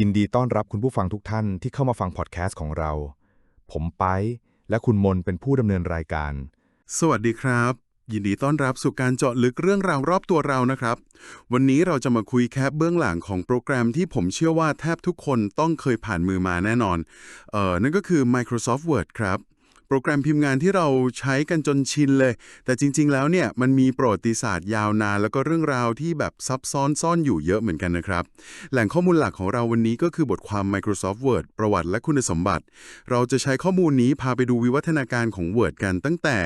ยินดีต้อนรับคุณผู้ฟังทุกท่านที่เข้ามาฟังพอดแคสต์ของเรา ผมไปและคุณมนเป็นผู้ดำเนินรายการ สวัสดีครับ ยินดีต้อนรับสู่การเจาะลึกเรื่องราวรอบตัวเรานะครับ วันนี้เราจะมาคุยแคปเบื้องหลังของโปรแกรมที่ผมเชื่อว่าแทบทุกคนต้องเคยผ่านมือมาแน่นอนเออนั่นก็คือ Microsoft Word ครับ โปรแกรมพิมพ์งานที่เราใช้กันจนชินเลย แต่จริง ๆ แล้วเนี่ยมันมีประวัติศาสตร์ยาวนาน แล้วก็เรื่องราวที่แบบซับซ้อนซ่อนอยู่เยอะเหมือนกันนะครับ แหล่งข้อมูลหลักของเราวันนี้ก็คือบทความ Microsoft Word ประวัติและคุณสมบัติ เราจะใช้ข้อมูลนี้พาไปดูวิวัฒนาการของ Word กันตั้งแต่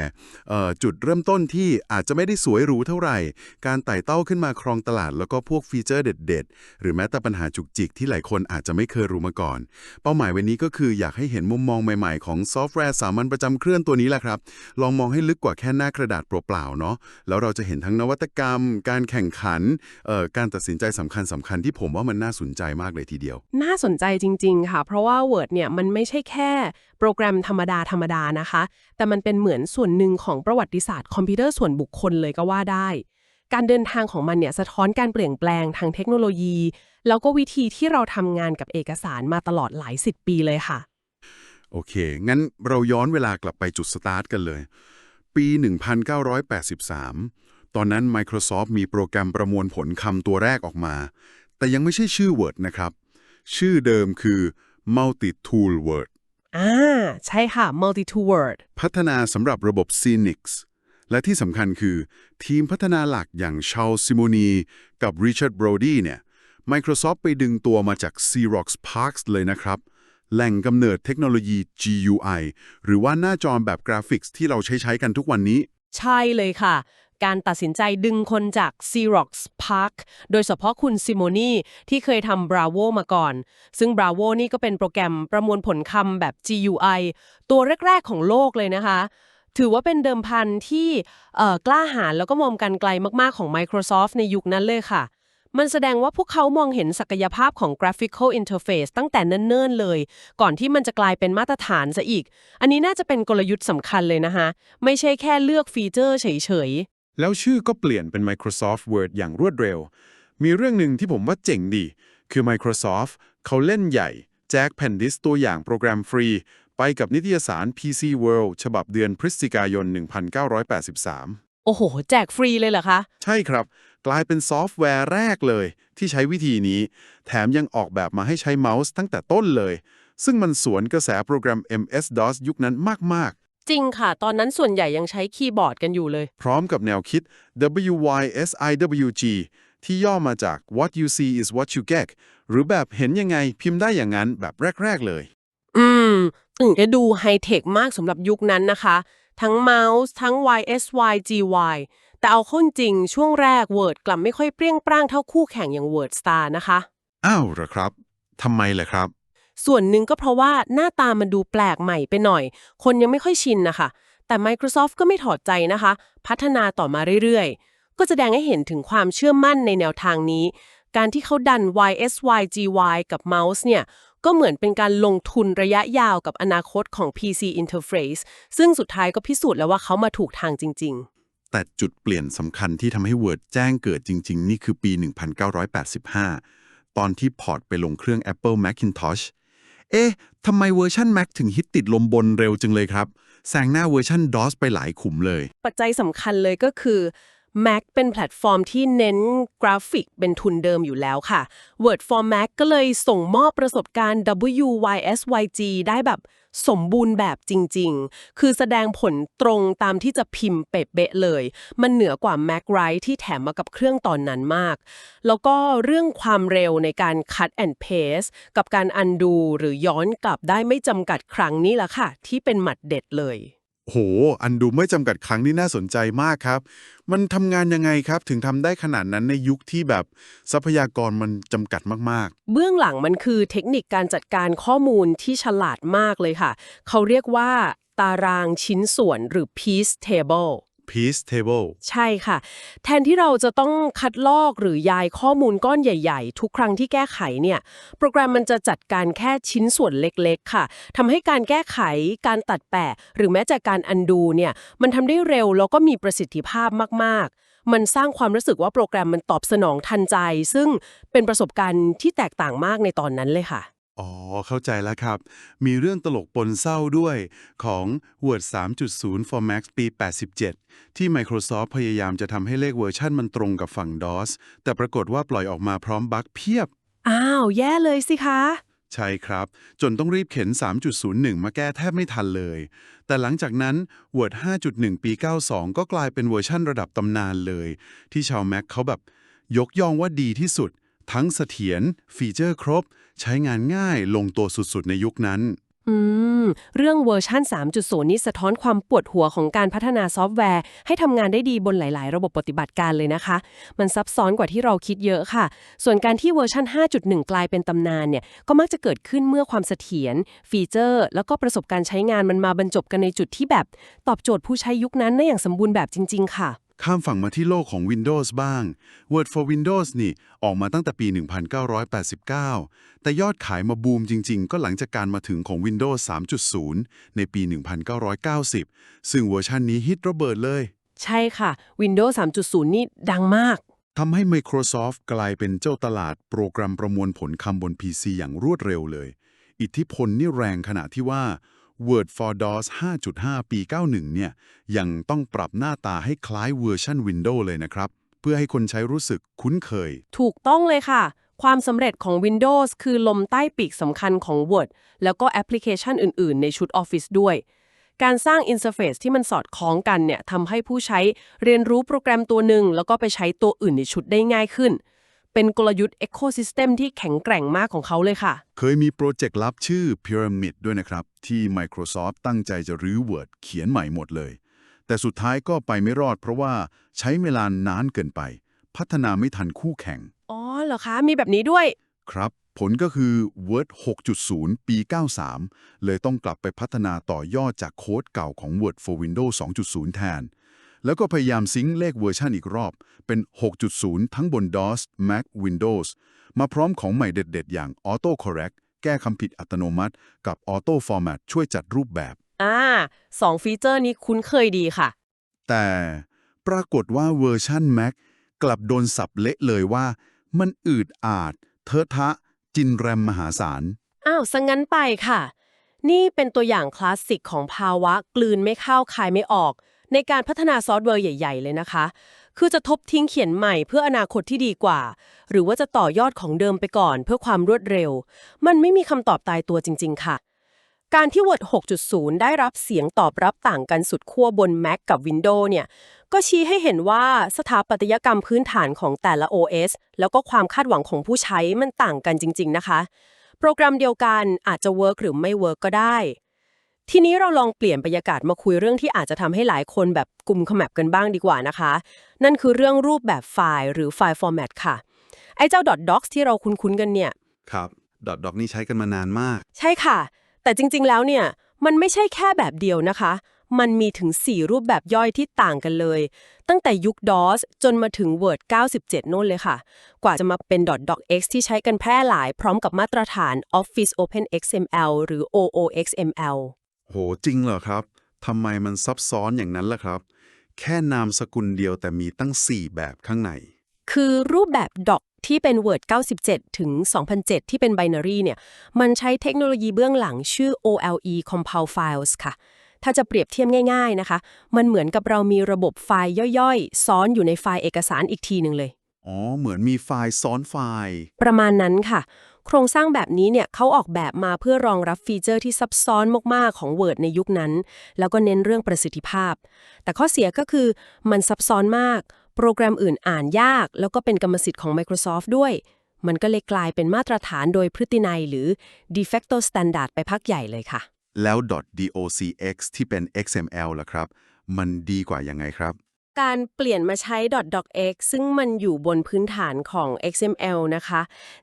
จุดเริ่มต้นที่อาจจะไม่ได้สวยหรูเท่าไหร่ การไต่เต้าขึ้นมาครองตลาด แล้วก็พวกฟีเจอร์เด็ด ๆ หรือแม้แต่ปัญหาจุกจิกที่หลายคนอาจจะไม่เคยรู้มาก่อน เป้าหมายวันนี้ก็คืออยากให้เห็นมุมมองใหม่ ๆ ของซอฟต์แวร์สามัญประจำเครื่องตัวนี้แหละครับ ลองมองให้ลึกกว่าแค่หน้ากระดาษเปล่าๆเนาะแล้วเราจะเห็นทั้งนวัตกรรม การแข่งขันเอ่อการตัดสินใจสำคัญสำคัญที่ผมว่ามันน่าสนใจมากเลยทีเดียว น่าสนใจจริง ๆ ค่ะ เพราะว่า Word เนี่ยมันไม่ใช่แค่โปรแกรมธรรมดาธรรมดานะคะ แต่มันเป็นเหมือนส่วนหนึ่งของประวัติศาสตร์คอมพิวเตอร์ส่วนบุคคลเลยก็ว่าได้ การเดินทางของมันเนี่ยสะท้อนการเปลี่ยนแปลงทางเทคโนโลยี แล้วก็วิธีที่เราทำงานกับเอกสารมาตลอดหลายสิบปีเลยค่ะ โอเค งั้นเราย้อนเวลากลับไปจุดสตาร์ทกันเลย ปี 1983 ตอนนั้น Microsoft มีโปรแกรมประมวลผลคำตัวแรกออกมา แต่ยังไม่ใช่ชื่อ Word นะครับ ชื่อเดิมคือ Multi-Tool Word อ่า ใช่ค่ะ multi-tool word พัฒนาสำหรับระบบ Xenix และที่สำคัญคือ ทีมพัฒนาหลักอย่างช a ลซิโมนีกับ Richard Brody เนี่ย Microsoft ไปดึงตัวมาจาก Xerox Parks เลยนะครับ แหล่งกำเนิดเทคโนโลยี GUI หรือว่าหน้าจอแบบกราฟิกส์ที่เราใช้ใช้กันทุกวันนี้ ใช่เลยค่ะ การตัดสินใจดึงคนจาก Xerox Park โดยเฉพาะคุณซิโมนีที่เคยทำ Bravo มาก่อน ซึ่ง Bravo นี่ก็เป็นโปรแกรมประมวลผลคำแบบ GUI ตัวแรก ๆ ของโลกเลยนะคะ ถือว่าเป็นเดิมพันที่เออกล้าหาญแล้วก็มองกันไกลมากๆของ Microsoft ในยุคนั้นเลยค่ะ มันแสดงว่าพวกเขามองเห็นศักยภาพของ graphical interface ตั้งแต่เนิ่นๆเลย ก่อนที่มันจะกลายเป็นมาตรฐานซะอีก อันนี้น่าจะเป็นกลยุทธ์สำคัญเลยนะคะ ไม่ใช่แค่เลือกฟีเจอร์เฉยๆ แล้วชื่อก็เปลี่ยนเป็น Microsoft Word อย่างรวดเร็ว มีเรื่องหนึ่งที่ผมว่าเจ๋งดี คือ Microsoft เขาเล่นใหญ่ แจกแผ่นดิสตัวอย่างโปรแกรมฟรี ไปกับนิตยสาร PC World ฉบับเดือนพฤศจิกายน 1983 โอ้โห แจกฟรีเลยเหรอคะ ใช่ครับ กลายเป็นซอฟต์แวร์แรกเลย ที่ใช้วิธีนี้ แถมยังออกแบบมาให้ใช้เมาส์ตั้งแต่ต้นเลย ซึ่งมันสวนกระแสโปรแกรม MS-DOS ยุคนั้นมากๆจริงค่ะ ตอนนั้นส่วนใหญ่ยังใช้คีย์บอร์ดกันอยู่เลยพร้อมกับแนวคิด WYSIWG ที่ย่อมาจาก What you see is what you get หรือแบบเห็นยังไงพิมพ์ได้อย่างนั้นแบบแรก ๆ เลย อืมถึงจะดูไฮเทคมากสำหรับยุคนั้นนะคะ ทั้งเมาส์ ทั้ง YSY GY แต่เอาเข้าจริงช่วงแรก Word กลับไม่ค่อยเปรี้ยงปร้างเท่าคู่แข่งอย่าง Word Star นะคะ อ้าวเหรอครับทำไมล่ะครับ ส่วนหนึ่งก็เพราะว่าหน้าตามันดูแปลกใหม่ไปหน่อย คนยังไม่ค่อยชินนะคะ แต่ Microsoft ก็ไม่ถอดใจนะคะ พัฒนาต่อมาเรื่อยๆ ก็แสดงให้เห็นถึงความเชื่อมั่นในแนวทางนี้ การที่เขาดัน YSY GY กับเมาส์เนี่ยก็เหมือนเป็นการลงทุนระยะยาวกับอนาคตของ PC Interface ซึ่งสุดท้ายก็พิสูจน์แล้วว่าเขามาถูกทางจริง ๆ แต่จุดเปลี่ยนสำคัญที่ทำให้ Word แจ้งเกิดจริง ๆ นี่คือปี 1985 ตอนที่พอร์ตไปลงเครื่อง Apple Macintosh เอ๊ะทำไมเวอร์ชัน Mac ถึงฮิตติดลมบนเร็วจังเลยครับ แซงหน้าเวอร์ชัน DOS ไปหลายขุมเลย ปัจจัยสำคัญเลยก็คือ Mac เป็นแพลตฟอร์มที่เน้นกราฟิกเป็นทุนเดิมอยู่แล้วค่ะ Word for Mac ก็เลยส่งมอบประสบการณ์ WYSYG ได้แบบ สมบูรณ์แบบจริง ๆ คือแสดงผลตรงตามที่จะพิมพ์เป๊ะเลย มันเหนือกว่า Mac Write ที่แถมมากับเครื่องตอนนั้นมาก แล้วก็เรื่องความเร็วในการ cut and paste กับการ undo หรือย้อนกลับได้ไม่จำกัดครั้งนี้แหละค่ะ ที่เป็นหมัดเด็ดเลย โห อันดูไม่จำกัดครั้งนี่น่าสนใจมากครับ มันทำงานยังไงครับ ถึงทำได้ขนาดนั้นในยุคที่แบบทรัพยากรมันจำกัดมากเบื้องหลังมันคือเทคนิคการจัดการข้อมูลที่ฉลาดมากเลยค่ะ เขาเรียกว่า ตารางชิ้นส่วนหรือ piece table Peace Table ใช่ค่ะ แทนที่เราจะต้องคัดลอกหรือย้ายข้อมูลก้อนใหญ่ๆ ทุกครั้งที่แก้ไขเนี่ย โปรแกรมมันจะจัดการแค่ชิ้นส่วนเล็กๆ ค่ะทำให้การแก้ไข การตัดแปะ หรือแม้แต่การ undo เนี่ย มันทำได้เร็วแล้วก็มีประสิทธิภาพมากๆมันสร้างความรู้สึกว่าโปรแกรมมันตอบสนองทันใจ ซึ่งเป็นประสบการณ์ที่แตกต่างมากในตอนนั้นเลยค่ะ อ๋อ เข้าใจแล้วครับ มีเรื่องตลกปนเศร้าด้วยของ Word 3.0 for Mac ปี 87 ที่ Microsoft พยายามจะทำให้เลขเวอร์ชันมันตรงกับฝั่ง DOS แต่ปรากฏว่าปล่อยออกมาพร้อมบั๊กเพียบ อ้าว แย่เลยสิคะ ใช่ครับ จนต้องรีบเข็น 3.01 มาแก้แทบไม่ทันเลย แต่หลังจากนั้น Word 5.1 ปี 92 ก็กลายเป็นเวอร์ชั่นระดับตำนานเลย ที่ชาว Mac เขาแบบ ยกย่องว่าดีที่สุด ทั้งเสถียรฟีเจอร์ครบ ใช้งานง่ายลงตัวสุดๆ ในยุคนั้น อืม เรื่องเวอร์ชัน3.0 นี้สะท้อนความปวดหัวของการพัฒนาซอฟต์แวร์ ให้ทำงานได้ดีบนหลาย ๆ ระบบปฏิบัติการเลยนะคะ มันซับซ้อนกว่าที่เราคิดเยอะค่ะ ส่วนการที่เวอร์ชัน5.1 กลายเป็นตำนานเนี่ย ก็มักจะเกิดขึ้นเมื่อความเสถียร ฟีเจอร์ แล้วก็ประสบการณ์ใช้งานมันมาบรรจบกันในจุดที่แบบ ตอบโจทย์ผู้ใช้ยุคนั้นได้อย่างสมบูรณ์แบบจริง ๆ ค่ะ ข้ามฝั่งมาที่โลกของ Windows บ้าง Word for Windows นี่ออกมาตั้งแต่ปี 1989 แต่ยอดขายมาบูมจริง ๆ ก็หลังจากการมาถึงของ Windows 3.0 ในปี 1990 ซึ่งเวอร์ชันนี้ฮิตระเบิดเลย ใช่ค่ะ Windows 3.0 นี่ดังมากทำให้ Microsoft กลายเป็นเจ้าตลาดโปรแกรมประมวลผลคำบน PC อย่างรวดเร็วเลย อิทธิพลนี่แรงขณะที่ว่า Word for DOS 5.5 ปี 91 เนี่ย ยังต้องปรับหน้าตาให้คล้ายเวอร์ชัน Windows เลยนะครับ เพื่อให้คนใช้รู้สึกคุ้นเคย ถูกต้องเลยค่ะ ความสำเร็จของ Windows คือลมใต้ปีกสำคัญของ Word แล้วก็แอปพลิเคชันอื่น ๆ ในชุด Office ด้วย การสร้างอินเทอร์เฟซที่มันสอดคล้องกันเนี่ยทำให้ผู้ใช้เรียนรู้โปรแกรมตัวหนึ่งแล้วก็ไปใช้ตัวอื่นในชุดได้ง่ายขึ้น เป็นกลยุทธ์ Ecosystem ที่แข็งแกร่งมากของเขาเลยค่ะ เคยมีโปรเจกต์ลับชื่อ Pyramid ด้วยนะครับ ที่ Microsoft ตั้งใจจะรื้อ Word เขียนใหม่หมดเลย แต่สุดท้ายก็ไปไม่รอดเพราะว่าใช้เวลานานเกินไป พัฒนาไม่ทันคู่แข่ง อ๋อเหรอคะ มีแบบนี้ด้วย ครับ ผลก็คือ Word 6.0 ปี 93 เลยต้องกลับไปพัฒนาต่อยอดจากโค้ดเก่าของ Word for Windows 2.0 แทน แล้วก็พยายามซิงค์เลขเวอร์ชันอีกรอบ เป็น 6.0 ทั้งบน DOS Mac Windows มาพร้อมของใหม่เด็ดๆ อย่าง Auto Correct แก้คำผิดอัตโนมัติ กับ Auto Format ช่วยจัดรูปแบบ อ่าสองฟีเจอร์นี้คุ้นเคยดีค่ะ แต่ปรากฏว่าเวอร์ชัน Mac กลับโดนสับเละเลยว่า มันอืดอาด เทอะทะ จินแรมมหาศาล อ้าวสังงั้นไปค่ะ นี่เป็นตัวอย่างคลาสสิกของภาวะกลืนไม่เข้าคายไม่ออก ในการพัฒนาซอฟต์แวร์ใหญ่ ๆ เลยนะคะ คือจะทบทิ้งเขียนใหม่เพื่ออนาคตที่ดีกว่า หรือว่าจะต่อยอดของเดิมไปก่อนเพื่อความรวดเร็ว มันไม่มีคำตอบตายตัวจริง ๆ ค่ะ การที่ Word 6.0 ได้รับเสียงตอบรับต่างกันสุดขั้วบน Mac กับ Windows เนี่ย ก็ชี้ให้เห็นว่าสถาปัตยกรรมพื้นฐานของแต่ละ OS แล้วก็ความคาดหวังของผู้ใช้มันต่างกันจริง ๆ นะคะ โปรแกรมเดียวกันอาจจะเวิร์กหรือไม่เวิร์กก็ได้ ทีนี้เราลองเปลี่ยนบรรยากาศมาคุยเรื่องที่อาจจะทำให้หลายคนแบบกลุ่มขมับกันบ้างดีกว่านะคะ นั่นคือเรื่องรูปแบบไฟล์หรือไฟล์ฟอร์แมตค่ะ ไอ้เจ้า .docs ที่เราคุ้นๆกันเนี่ย ครับดอทดอกนี่ใช้กันมานานมาก ใช่ค่ะ แต่จริงๆแล้วเนี่ย มันไม่ใช่แค่แบบเดียวนะคะ มันมีถึง 4 รูปแบบย่อยที่ต่างกันเลย ตั้งแต่ยุค DOS จนมาถึง Word 97 โน่นเลยค่ะ กว่าจะมาเป็น .docx ที่ใช้กันแพร่หลาย พร้อมกับมาตรฐาน Office Open XML หรือ OOXML โหจริงเหรอครับทำไมมันซับซ้อนอย่างนั้นล่ะครับ แค่นามสกุลเดียวแต่มีตั้ง 4 แบบข้างใน คือรูปแบบ doc ที่เป็น Word 97 ถึง 2007 ที่เป็น binary เนี่ย มันใช้เทคโนโลยีเบื้องหลังชื่อ OLE Compile Files ค่ะ ถ้าจะเปรียบเทียบง่ายๆนะคะ มันเหมือนกับเรามีระบบไฟล์ย่อยๆ ซ้อนอยู่ในไฟล์เอกสารอีกทีหนึ่งเลย อ๋อ เหมือนมีไฟล์ซ้อนไฟล์ ประมาณนั้นค่ะ โครงสร้างแบบนี้เนี่ยเขาออกแบบมาเพื่อรองรับฟีเจอร์ที่ซับซ้อนมาก ๆ ของ Word ในยุคนั้น แล้วก็เน้นเรื่องประสิทธิภาพ แต่ข้อเสียก็คือมันซับซ้อนมาก โปรแกรมอื่นอ่านยาก แล้วก็เป็นกรรมสิทธิ์ของ Microsoft ด้วย มันก็เลยกลายเป็นมาตรฐานโดยพฤตินัยหรือ de facto standard ไปพักใหญ่เลยค่ะ แล้ว .docx ที่เป็น XML ล่ะครับ มันดีกว่ายังไงครับ การเปลี่ยนมาใช้ .docx ซึ่งมันอยู่บนพื้นฐานของ XML นะคะ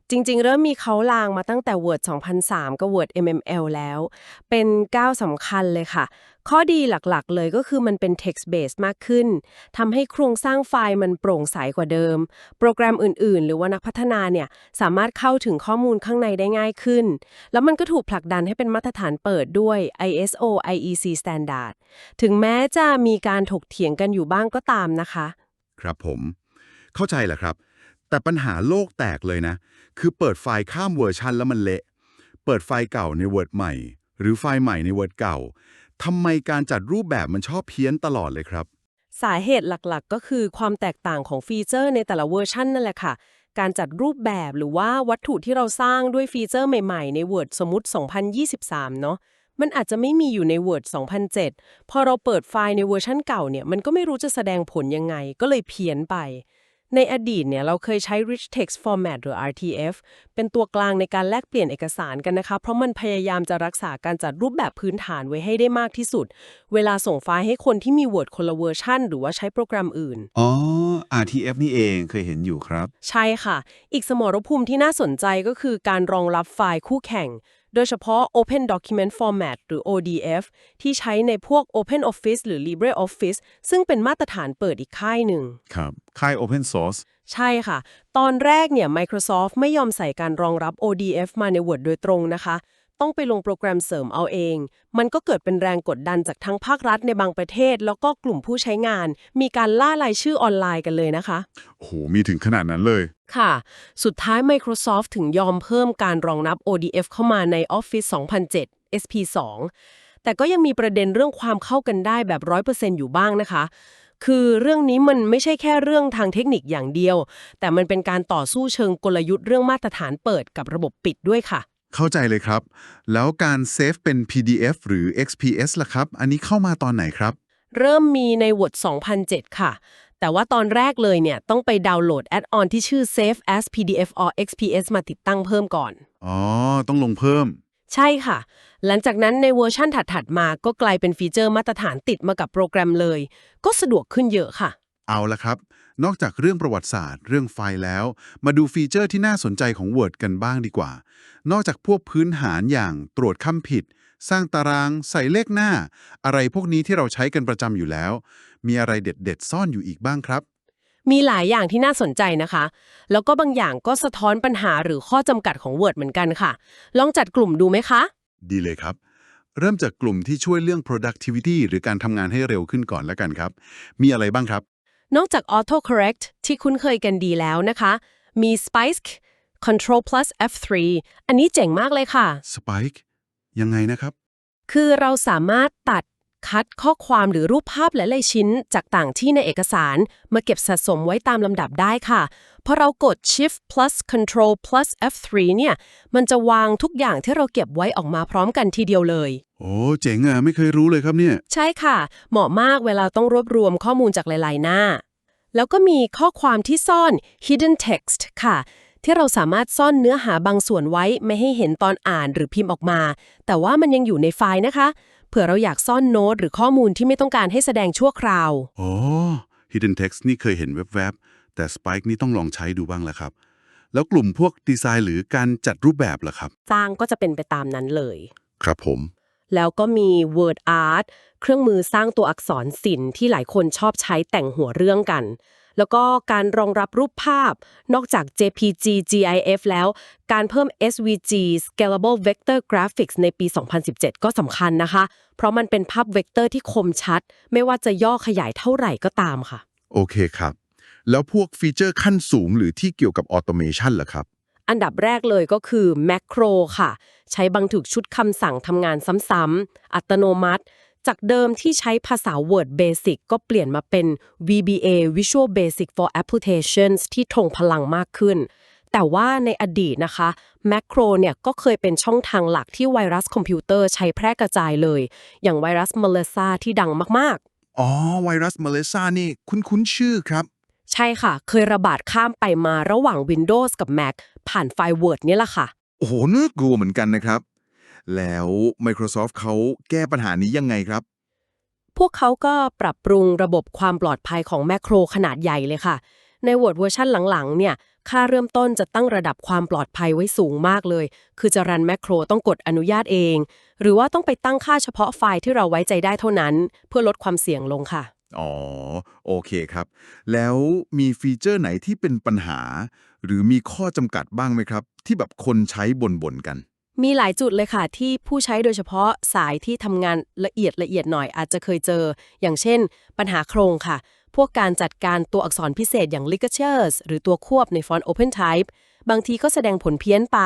จริงๆ เริ่มมีเขาลางมาตั้งแต่ Word 2003 กับ Word MML แล้ว เป็นก้าวสำคัญเลยค่ะ ข้อดีหลักๆ เลยก็คือมันเป็น text based มากขึ้นทำให้โครงสร้างไฟล์มันโปร่งใสกว่าเดิม โปรแกรมอื่นๆ หรือว่านักพัฒนาเนี่ยสามารถเข้าถึงข้อมูลข้างในได้ง่ายขึ้น แล้วมันก็ถูกผลักดันให้เป็นมาตรฐานเปิดด้วย ISO IEC standard ถึงแม้จะมีการถกเถียงกันอยู่บ้างก็ตามนะคะ ครับผม เข้าใจแหละครับ แต่ปัญหาโลกแตกเลยนะ คือเปิดไฟล์ข้ามเวอร์ชันแล้วมันเละ เปิดไฟล์เก่าใน Word ใหม่ หรือไฟล์ใหม่ใน Word เก่า ทำไมการจัดรูปแบบมันชอบเพี้ยนตลอดเลยครับ สาเหตุหลักๆ ก็คือความแตกต่างของฟีเจอร์ในแต่ละเวอร์ชันนั่นแหละค่ะ การจัดรูปแบบหรือว่าวัตถุที่เราสร้างด้วยฟีเจอร์ใหม่ๆ ใน Word สมมติ 2023 เนาะมันอาจจะไม่มีอยู่ใน Word 2007 พอเราเปิดไฟล์ในเวอร์ชันเก่าเนี่ย มันก็ไม่รู้จะแสดงผลยังไง ก็เลยเพี้ยนไป ในอดีตเนี่ยเราเคยใช้ Rich Text Format หรือ RTF เป็นตัวกลางในการแลกเปลี่ยนเอกสารกันนะคะ เพราะมันพยายามจะรักษาการจัดรูปแบบพื้นฐานไว้ให้ได้มากที่สุด เวลาส่งไฟล์ให้คนที่มี Word คนละเวอร์ชันหรือว่าใช้โปรแกรมอื่น อ๋อ RTF นี่เองเคยเห็นอยู่ครับ ใช่ค่ะ อีกสมรภูมิที่น่าสนใจก็คือการรองรับไฟล์คู่แข่ง โดยเฉพาะ Open Document Format หรือ ODF ที่ใช้ในพวก Open Office หรือ LibreOffice ซึ่งเป็นมาตรฐานเปิดอีกค่ายหนึ่ง ครับ ค่าย Open Source ใช่ค่ะ ตอนแรกเนี่ย Microsoft ไม่ยอมใส่การรองรับ ODF มาใน Word โดยตรงนะคะ ต้องไปลงโปรแกรมเสริมเอาเอง มันก็เกิดเป็นแรงกดดันจากทั้งภาครัฐในบางประเทศ แล้วก็กลุ่มผู้ใช้งาน มีการล่ารายชื่อออนไลน์กันเลยนะคะโอ้โหมีถึงขนาดนั้นเลย ค่ะ สุดท้าย Microsoft ถึงยอมเพิ่มการรองรับ ODF เข้ามาใน Office 2007 SP2 แต่ก็ยังมีประเด็นเรื่องความเข้ากันได้แบบ 100%อยู่บ้างนะคะคือเรื่องนี้มันไม่ใช่แค่เรื่องทางเทคนิคอย่างเดียว แต่มันเป็นการต่อสู้เชิงกลยุทธ์เรื่องมาตรฐานเปิดกับระบบปิดด้วยค่ะ เข้าใจเลยครับ แล้วการเซฟเป็น PDF หรือ XPS ล่ะครับ อันนี้เข้ามาตอนไหนครับ เริ่มมีใน Word 2007 ค่ะ แต่ว่าตอนแรกเลยเนี่ย ต้องไปดาวน์โหลดแอดออนที่ชื่อ Save as PDF or XPS มาติดตั้งเพิ่มก่อน อ๋อ ต้องลงเพิ่ม ใช่ค่ะ หลังจากนั้นในเวอร์ชั่นถัดๆมาก็กลายเป็นฟีเจอร์มาตรฐานติดมากับโปรแกรมเลย ก็สะดวกขึ้นเยอะค่ะ เอาละครับ นอกจากเรื่องประวัติศาสตร์ เรื่องไฟล์แล้ว มาดูฟีเจอร์ที่น่าสนใจของ Word กันบ้างดีกว่า นอกจากพวกพื้นฐานอย่างตรวจคำผิด สร้างตาราง ใส่เลขหน้า อะไรพวกนี้ที่เราใช้กันประจำอยู่แล้ว มีอะไรเด็ด ๆ ซ่อนอยู่อีกบ้างครับ มีหลายอย่างที่น่าสนใจนะคะ แล้วก็บางอย่างก็สะท้อนปัญหาหรือข้อจำกัดของ Word เหมือนกันค่ะ ลองจัดกลุ่มดูไหมคะ ดีเลยครับ เริ่มจากกลุ่มที่ช่วยเรื่อง productivity หรือการทำงานให้เร็วขึ้นก่อนแล้วกันครับ มีอะไรบ้างครับ นอกจาก autocorrect ที่คุ้นเคยกันดีแล้วนะคะ มี Spike Control plus F3 อันนี้เจ๋งมากเลยค่ะ Spike ยังไงนะครับ คือเราสามารถตัด คัดข้อความหรือรูปภาพหลายๆชิ้น จากต่างที่ในเอกสาร มาเก็บสะสมไว้ตามลำดับได้ค่ะ พอเรากด Shift plus Control plus F3 เนี่ย มันจะวางทุกอย่างที่เราเก็บไว้ออกมาพร้อมกันทีเดียวเลย โอ้เจ๋งอะ ไม่เคยรู้เลยครับเนี่ย ใช่ค่ะ เหมาะมากเวลาต้องรวบรวมข้อมูลจากหลายๆ หน้า แล้วก็มีข้อความที่ซ่อน hidden text ค่ะ ที่เราสามารถซ่อนเนื้อหาบางส่วนไว้ไม่ให้เห็นตอนอ่านหรือพิมพ์ออกมา แต่ว่ามันยังอยู่ในไฟล์นะคะ เผื่อเราอยากซ่อนโน้ตหรือข้อมูลที่ไม่ต้องการให้แสดงชั่วคราวโอ้ Hidden Text นี่เคยเห็นแวบๆ แต่ Spike นี่ต้องลองใช้ดูบ้างแล้วครับ แล้วกลุ่มพวกดีไซน์หรือการจัดรูปแบบล่ะครับ สร้างก็จะเป็นไปตามนั้นเลย ครับผม แล้วก็มี Word Art เครื่องมือสร้างตัวอักษรศิลป์ที่หลายคนชอบใช้แต่งหัวเรื่องกัน แล้วก็การรองรับรูปภาพ นอกจาก JPG GIF แล้ว การเพิ่ม SVG Scalable Vector Graphics ในปี 2017 ก็สำคัญนะคะ เพราะมันเป็นภาพเวกเตอร์ที่คมชัด ไม่ว่าจะย่อขยายเท่าไหร่ก็ตามค่ะ โอเคครับ แล้วพวกฟีเจอร์ขั้นสูงหรือที่เกี่ยวกับออโตเมชันล่ะครับอันดับแรกเลยก็คือ Macro ค่ะ ใช้บันทึกชุดคำสั่งทำงานซ้ำๆอัตโนมัติ จากเดิมที่ใช้ภาษา Word Basic ก็เปลี่ยนมาเป็น VBA Visual Basic for Applications ที่ทงพลังมากขึ้น แต่ว่าในอดีตนะคะ Macro เนี่ยก็เคยเป็นช่องทางหลักที่ไวรัสคอมพิวเตอร์ใช้แพร่กระจายเลย อย่างไวรัส Melissa ที่ดังมากอ๋อ ไวรัสมาเลซ่านี่คุ้นๆชื่อครับๆใช่ค่ะ เคยระบาดข้ามไปมาระหว่าง Windows กับ Mac ผ่านไฟล์ Word นี่แหละค่ะ โอ้โหน่ากลัวเหมือนกันนะครับ แล้ว Microsoft เขาแก้ปัญหานี้ยังไงครับ พวกเขาก็ปรับปรุงระบบความปลอดภัยของแมคโครขนาดใหญ่เลยค่ะ ใน Word เวอร์ชันหลังๆ เนี่ย ค่าเริ่มต้นจะตั้งระดับความปลอดภัยไว้สูงมากเลย คือจะรันแมคโครต้องกดอนุญาตเอง หรือว่าต้องไปตั้งค่าเฉพาะไฟล์ที่เราไว้ใจได้เท่านั้น เพื่อลดความเสี่ยงลงค่ะ อ๋อ โอเคครับ แล้วมีฟีเจอร์ไหนที่เป็นปัญหา หรือมีข้อจำกัดบ้างไหมครับ ที่แบบคนใช้บ่นๆกัน มีหลายจุดเลยค่ะที่ผู้ใช้โดยเฉพาะสายที่ทำงานละเอียดละเอียดหน่อยอาจจะเคยเจอ อย่างเช่น ปัญหาโครงค่ะ พวกการจัดการตัวอักษรพิเศษอย่าง ligatures หรือตัวควบในฟอนต์ Open Type บางทีก็แสดงผลเพี้ยนไป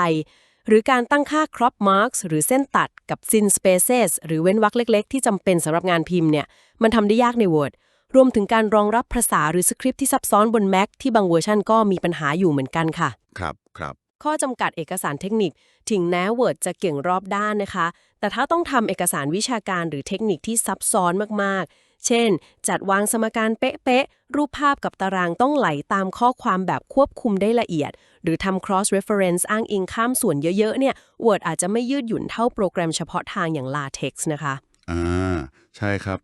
หรือการตั้งค่า crop marks หรือเส้นตัดกับ sin spaces หรือเว้นวรรคเล็ก ๆ ที่จำเป็นสำหรับงานพิมพ์เนี่ยมันทำได้ยากใน Word รวมถึงการรองรับภาษาหรือสคริปต์ที่ซับซ้อนบน Mac ที่บางเวอร์ชันก็มีปัญหาอยู่เหมือนกันค่ะ ครับครับ ข้อจำกัดเอกสารเทคนิค ถึงแม้ Word จะเก่งรอบด้านนะคะ แต่ถ้าต้องทำเอกสารวิชาการหรือเทคนิคที่ซับซ้อนมากๆ เช่น จัดวางสมการเป๊ะๆ รูปภาพกับตารางต้องไหลตามข้อความแบบควบคุมได้ละเอียด หรือทำ cross reference อ้างอิงข้ามส่วนเยอะๆ เนี่ย Word อาจจะไม่ยืดหยุ่นเท่าโปรแกรมเฉพาะทางอย่าง LaTeX นะคะ อ่า ใช่ครับ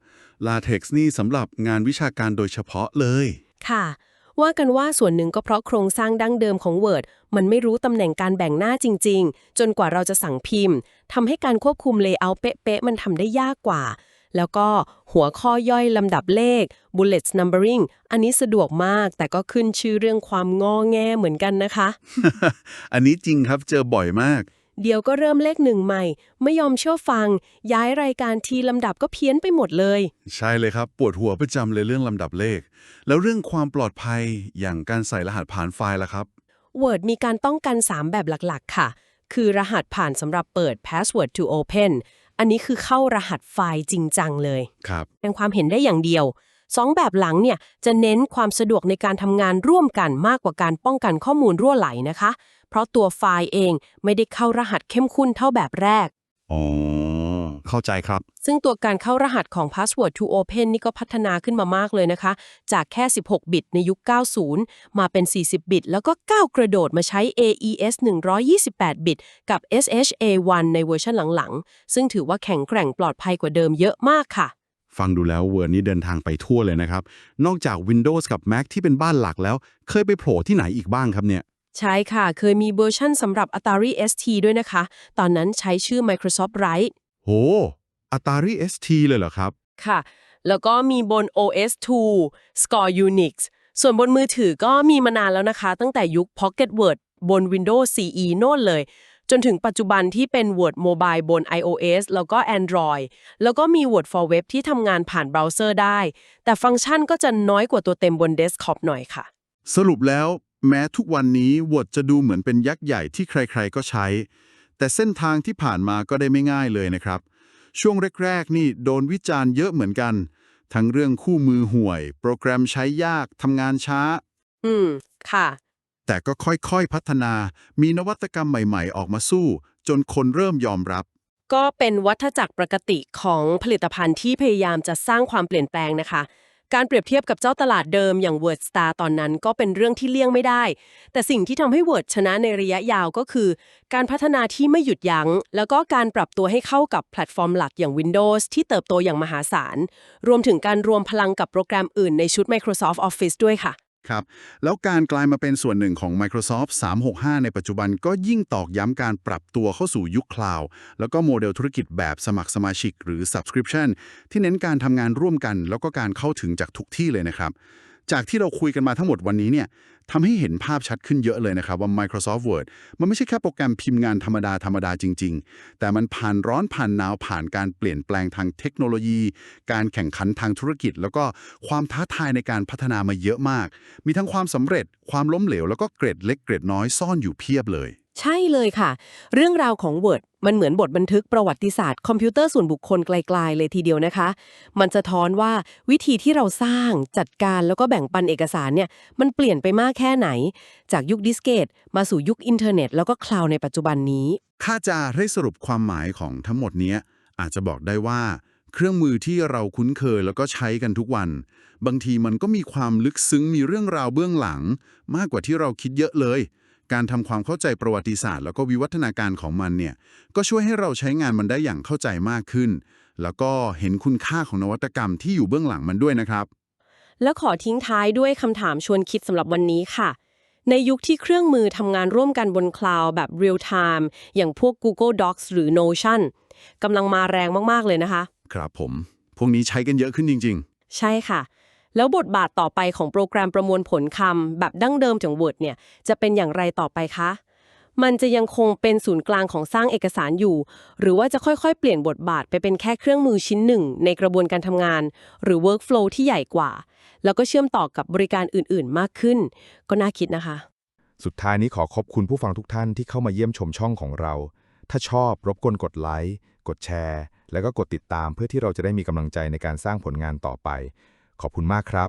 LaTeX นี่สำหรับงานวิชาการโดยเฉพาะเลย ค่ะ ว่ากันว่าส่วนหนึ่งก็เพราะโครงสร้างดั้งเดิมของ Word มันไม่รู้ตำแหน่งการแบ่งหน้าจริง ๆ จนกว่าเราจะสั่งพิมพ์ทำให้การควบคุม Layout เป๊ะๆมันทำได้ยากกว่า แล้วก็หัวข้อย่อยลำดับเลข Bullets Numbering อันนี้สะดวกมาก แต่ก็ขึ้นชื่อเรื่องความงอแงเหมือนกันนะคะ อันนี้จริงครับเจอบ่อยมาก เดี๋ยวก็เริ่มเลขหนึ่งใหม่ ไม่ยอมเชื่อฟัง ย้ายรายการทีลำดับก็เพี้ยนไปหมดเลย ใช่เลยครับ ปวดหัวประจำเลยเรื่องลำดับเลข แล้วเรื่องความปลอดภัยอย่างการใส่รหัสผ่านไฟล์ล่ะครับ Word มีการป้องกัน 3 แบบหลักๆ ค่ะ คือรหัสผ่านสำหรับเปิด password to open อันนี้คือเข้ารหัสไฟล์จริงจังเลยครับแสดงความเห็นได้อย่างเดียวสองแบบหลังเนี่ยจะเน้นความสะดวกในการทำงานร่วมกันมากกว่าการป้องกันข้อมูลรั่วไหลนะคะ เพราะตัวไฟล์เองไม่ได้เข้ารหัสเข้มข้นเท่าแบบแรก อ๋อ เข้าใจครับ ซึ่งตัวการเข้ารหัสของ Password to Open นี่ก็พัฒนาขึ้นมามากเลยนะคะ จากแค่ 16 บิตในยุค 90 มาเป็น 40 บิต แล้วก็ก้าวกระโดดมาใช้ AES 128 บิต กับ SHA1 ในเวอร์ชันหลังๆ ซึ่งถือว่าแข็งแกร่งปลอดภัยกว่าเดิมเยอะมากค่ะฟังดูแล้วเวอร์นี้เดินทางไปทั่วเลยนะครับ นอกจาก Windows กับ Mac ที่เป็นบ้านหลักแล้ว เคยไปโผล่ที่ไหนอีกบ้างครับเนี่ย ใช่ค่ะ เคยมีเวอร์ชันสำหรับ Atari ST ด้วยนะคะ ตอนนั้นใช้ชื่อ Microsoft Write โห Atari ST เลยเหรอครับ ค่ะ แล้วก็มีบน OS2 Score Unix ส่วนบนมือถือก็มีมานานแล้วนะคะ ตั้งแต่ยุค Pocket Word บน Windows CE โน่นเลย จนถึงปัจจุบันที่เป็น Word Mobile บน iOS แล้วก็ Android แล้วก็มี Word for Web ที่ทำงานผ่านเบราว์เซอร์ได้ แต่ฟังก์ชันก็จะน้อยกว่าตัวเต็มบนเดสก์ท็อปหน่อยค่ะ สรุปแล้ว แม้ทุกวันนี้ Word จะดูเหมือนเป็นยักษ์ใหญ่ที่ใครๆก็ใช้ แต่เส้นทางที่ผ่านมาก็ได้ไม่ง่ายเลยนะครับ ช่วงแรกๆนี่โดนวิจารณ์เยอะเหมือนกัน ทั้งเรื่องคู่มือห่วย โปรแกรมใช้ยากทำงานช้า อืม ค่ะ แต่ก็ค่อยๆพัฒนา มีนวัตกรรมใหม่ๆ ออกมาสู้ จนคนเริ่มยอมรับ ก็เป็นวัฏจักรปกติของผลิตภัณฑ์ที่พยายามจะสร้างความเปลี่ยนแปลงนะคะ การเปรียบเทียบกับเจ้าตลาดเดิมอย่าง WordStar ตอนนั้นก็เป็นเรื่องที่เลี่ยงไม่ได้ แต่สิ่งที่ทำให้ Word ชนะในระยะยาวก็คือ การพัฒนาที่ไม่หยุดยัง้ง แล้วก็การปรับตัวให้เข้ากับแพลตฟอร์มหลักอย่าง Windows ที่เติบโตอย่างมหาศาล รวมถึงการรวมพลังกับโปรแกรมอื่นในชุด Microsoft Office ด้วยค่ะ ครับ แล้วการกลายมาเป็นส่วนหนึ่งของ Microsoft 365 ในปัจจุบันก็ยิ่งตอกย้ำการปรับตัวเข้าสู่ยุคคลาวด์แล้วก็โมเดลธุรกิจแบบสมัครสมาชิกหรือ Subscription ที่เน้นการทำงานร่วมกัน แล้วก็การเข้าถึงจากทุกที่เลยนะครับ จากที่เราคุยกันมาทั้งหมดวันนี้เนี่ยทำให้เห็นภาพชัดขึ้นเยอะเลยนะครับว่า Microsoft Word มันไม่ใช่แค่โปรแกรมพิมพ์งานธรรมดาธรรมดาจริง ๆ แต่มันผ่านร้อนผ่านหนาวผ่านการเปลี่ยนแปลงทางเทคโนโลยี การแข่งขันทางธุรกิจ แล้วก็ความท้าทายในการพัฒนามาเยอะมาก มีทั้งความสำเร็จ ความล้มเหลว แล้วก็เกร็ดเล็กเกร็ดน้อยซ่อนอยู่เพียบเลย ใช่เลยค่ะ เรื่องราวของ Word มันเหมือนบทบันทึกประวัติศาสตร์คอมพิวเตอร์ส่วนบุคคลไกลๆเลยทีเดียวนะคะ มันสะท้อนว่าวิธีที่เราสร้างจัดการแล้วก็แบ่งปันเอกสารเนี่ยมันเปลี่ยนไปมากแค่ไหน จากยุคดิสเกตมาสู่ยุคอินเทอร์เน็ต แล้วก็คลาวด์ในปัจจุบันนี้ถ้าจะให้สรุปความหมายของทั้งหมดเนี้ยอาจจะบอกได้ว่า เครื่องมือที่เราคุ้นเคยแล้วก็ใช้กันทุกวัน บางทีมันก็มีความลึกซึ้งมีเรื่องราวเบื้องหลัง มากกว่าที่เราคิดเยอะเลย การทำความเข้าใจประวัติศาสตร์ แล้วก็วิวัฒนาการของมันเนี่ยก็ช่วยให้เราใช้งานมันได้อย่างเข้าใจมากขึ้น แล้วก็เห็นคุณค่าของนวัตกรรมที่อยู่เบื้องหลังมันด้วยนะครับ แล้วขอทิ้งท้ายด้วยคำถามชวนคิดสำหรับวันนี้ค่ะ ในยุคที่เครื่องมือทำงานร่วมกันบนคลาวด์แบบ real time อย่างพวก Google Docs หรือ Notion กำลังมาแรงมากๆเลยนะคะ ครับผม พวกนี้ใช้กันเยอะขึ้นจริงใช่ค่ะ แล้วบทบาทต่อไปของโปรแกรมประมวลผลคำแบบดั้งเดิมจาก Word เนี่ยจะเป็นอย่างไรต่อไปคะ มันจะยังคงเป็นศูนย์กลางของสร้างเอกสารอยู่ หรือว่าจะค่อยๆ เปลี่ยนบทบาทไปเป็นแค่เครื่องมือชิ้นหนึ่ง ในกระบวนการทำงาน หรือ workflow ที่ใหญ่กว่า แล้วก็เชื่อมต่อกับบริการอื่นๆ มากขึ้น ก็น่าคิดนะคะ สุดท้ายนี้ขอขอบคุณผู้ฟังทุกท่านที่เข้ามาเยี่ยมชมช่องของเรา ถ้าชอบรบกวนกดไลค์กดแชร์ แล้วก็กดติดตามเพื่อที่เราจะได้มีกำลังใจในการสร้างผลงานต่อไป ขอบคุณมากครับ